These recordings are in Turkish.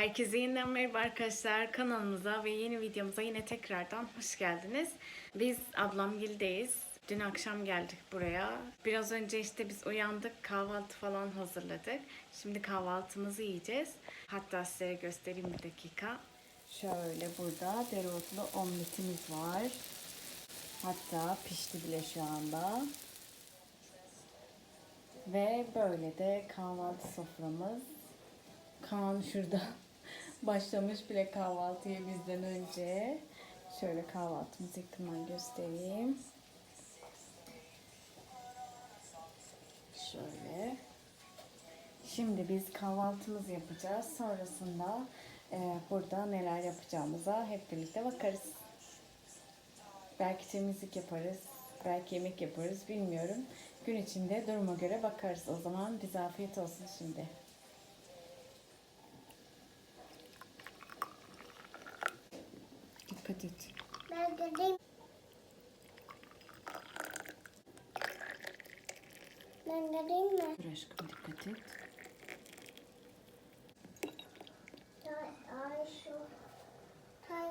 Herkese yeniden merhaba arkadaşlar. Kanalımıza ve yeni videomuza yine tekrardan hoş geldiniz. Biz ablamgildeyiz. Dün akşam geldik buraya. Biraz önce işte biz uyandık, kahvaltı falan hazırladık. Şimdi kahvaltımızı yiyeceğiz. Hatta size göstereyim bir dakika. Şöyle burada dereotlu omletimiz var. Hatta pişti bile şu anda. Ve böyle de kahvaltı soframız. Kaan şurada başlamış bile kahvaltıya bizden önce. Şöyle kahvaltımızı yakından göstereyim. Şöyle. Şimdi biz kahvaltımızı yapacağız. Sonrasında e, burada neler yapacağımıza hep birlikte bakarız. Belki temizlik yaparız. Belki yemek yaparız. Bilmiyorum. Gün içinde duruma göre bakarız. O zaman bize afiyet olsun şimdi. Dikkat et. Geleyim. Ben geleyim mi? Dur aşkım dikkat et. Tay Ayşu. Tay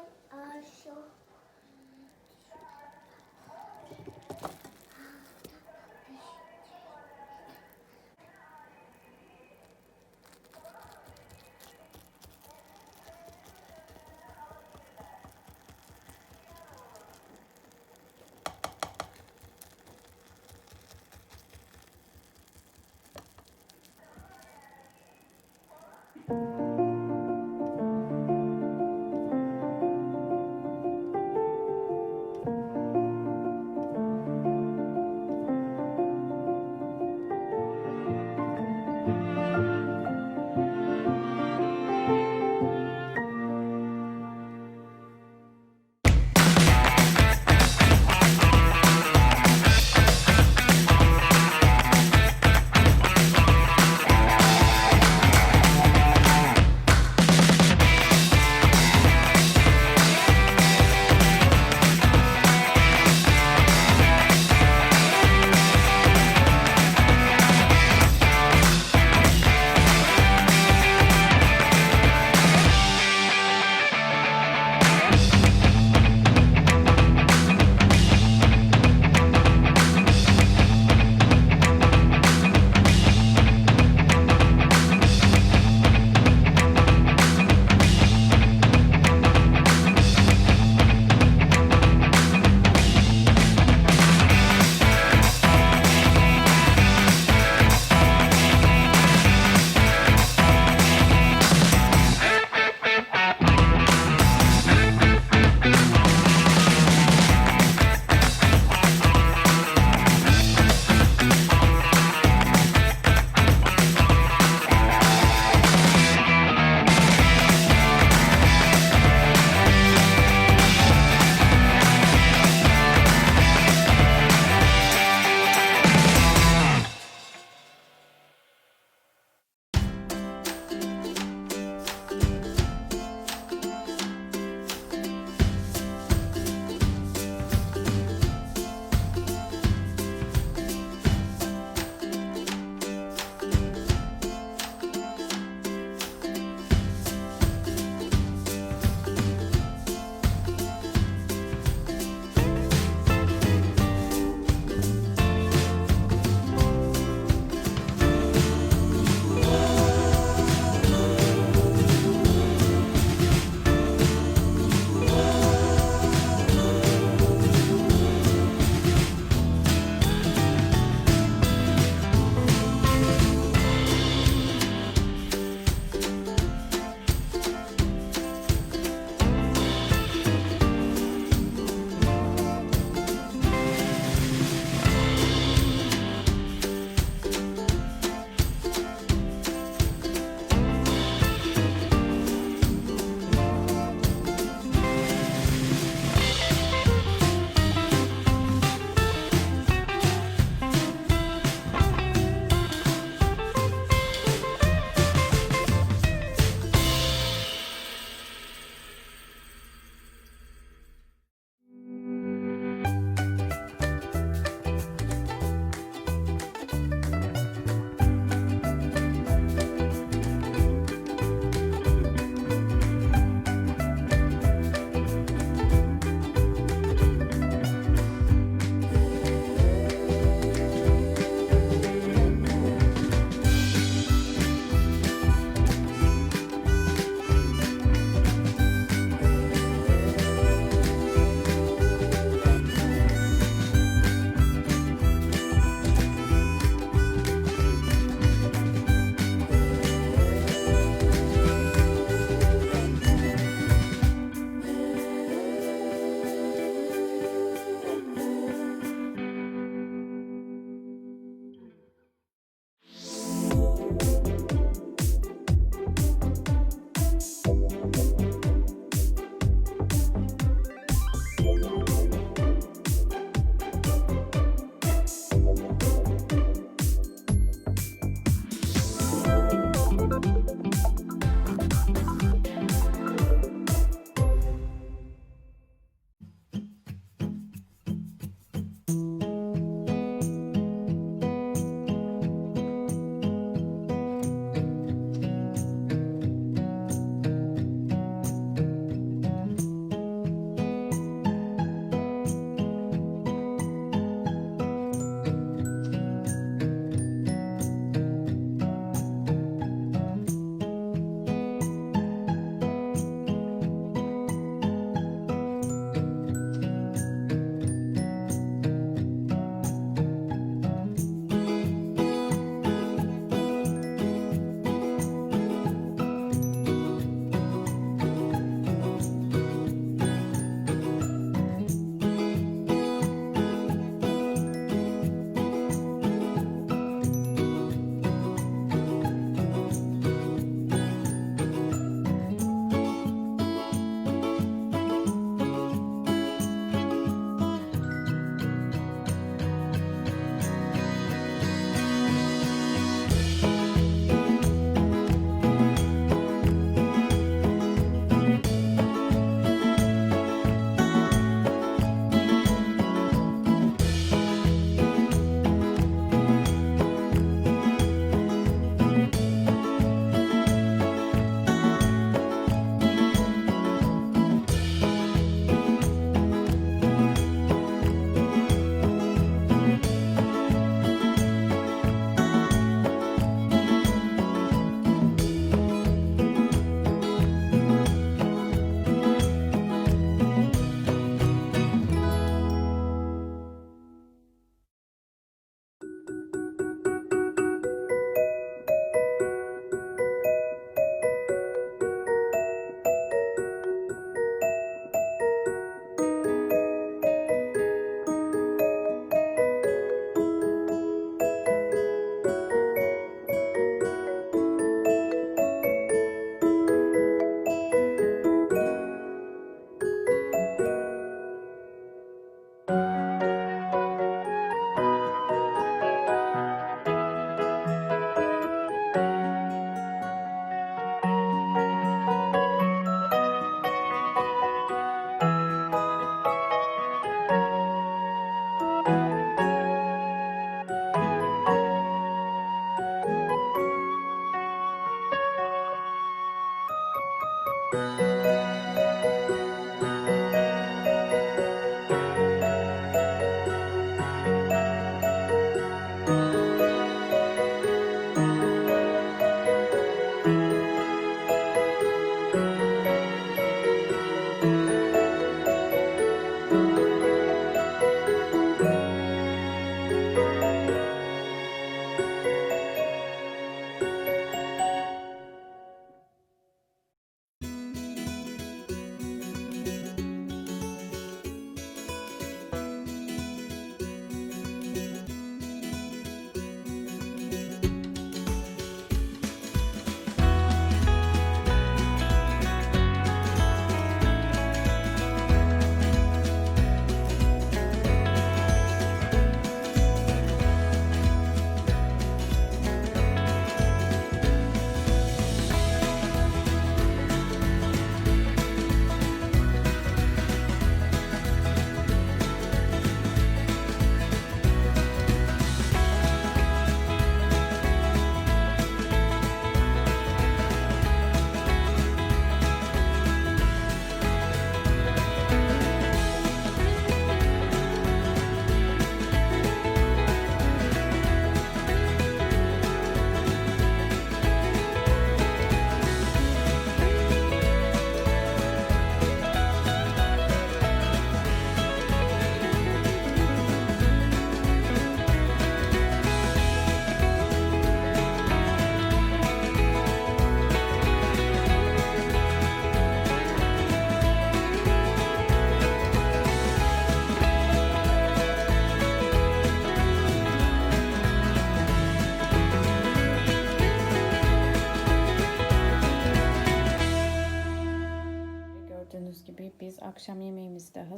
Ayşu. Gördüğünüz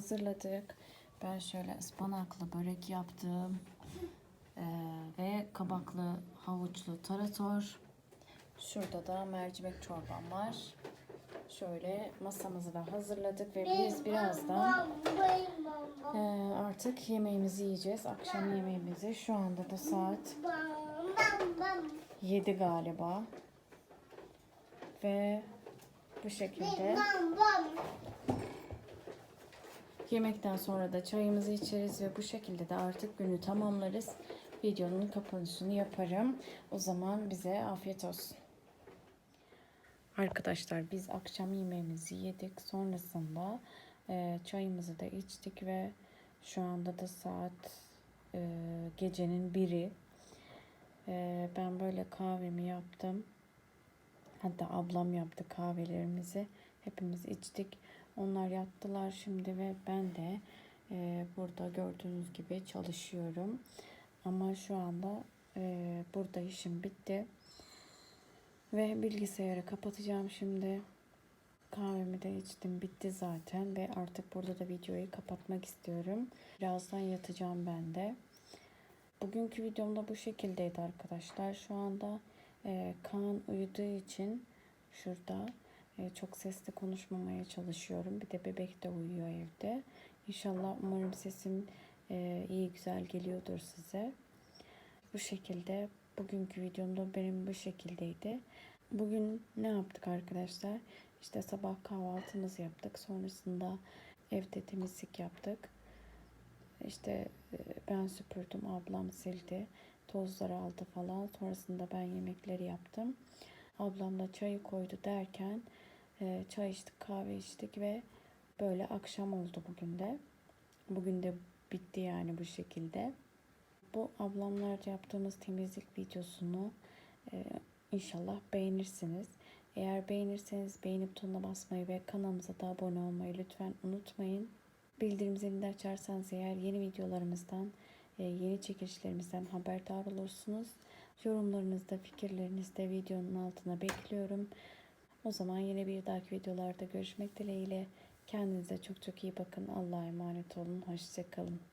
hazırladık. Ben şöyle ıspanaklı börek yaptım. Ee, ve kabaklı havuçlu tarator. Şurada da mercimek çorbam var. Şöyle masamızı da hazırladık ve biz birazdan e, artık yemeğimizi yiyeceğiz. Akşam yemeğimizi. Şu anda da saat 7 galiba. Ve bu şekilde Yemekten sonra da çayımızı içeriz ve bu şekilde de artık günü tamamlarız. Videonun kapanışını yaparım. O zaman bize afiyet olsun. Arkadaşlar biz akşam yemeğimizi yedik. Sonrasında e, çayımızı da içtik ve şu anda da saat e, gecenin biri. E, ben böyle kahvemi yaptım. Hatta ablam yaptı kahvelerimizi. Hepimiz içtik. Onlar yattılar şimdi ve ben de e, burada gördüğünüz gibi çalışıyorum. Ama şu anda e, burada işim bitti. Ve bilgisayarı kapatacağım şimdi. Kahvemi de içtim bitti zaten ve artık burada da videoyu kapatmak istiyorum. Birazdan yatacağım ben de. Bugünkü videomda bu şekildeydi arkadaşlar. Şu anda e, Kaan uyuduğu için şurada çok sesli konuşmamaya çalışıyorum. Bir de bebek de uyuyor evde. İnşallah umarım sesim e, iyi güzel geliyordur size. Bu şekilde bugünkü videomda benim bu şekildeydi. Bugün ne yaptık arkadaşlar? İşte sabah kahvaltımızı yaptık. Sonrasında evde temizlik yaptık. İşte e, ben süpürdüm, ablam sildi. Tozları aldı falan. Sonrasında ben yemekleri yaptım. Ablam da çayı koydu derken e, çay içtik, kahve içtik ve böyle akşam oldu bugün de. Bugün de bitti yani bu şekilde. Bu ablamlarca yaptığımız temizlik videosunu e, inşallah beğenirsiniz. Eğer beğenirseniz beğeni butonuna basmayı ve kanalımıza da abone olmayı lütfen unutmayın. Bildirim zilini de açarsanız eğer yeni videolarımızdan, e, yeni çekilişlerimizden haberdar olursunuz. Yorumlarınızda, fikirlerinizde videonun altına bekliyorum. O zaman yine bir dahaki videolarda görüşmek dileğiyle. Kendinize çok çok iyi bakın. Allah'a emanet olun. Hoşçakalın.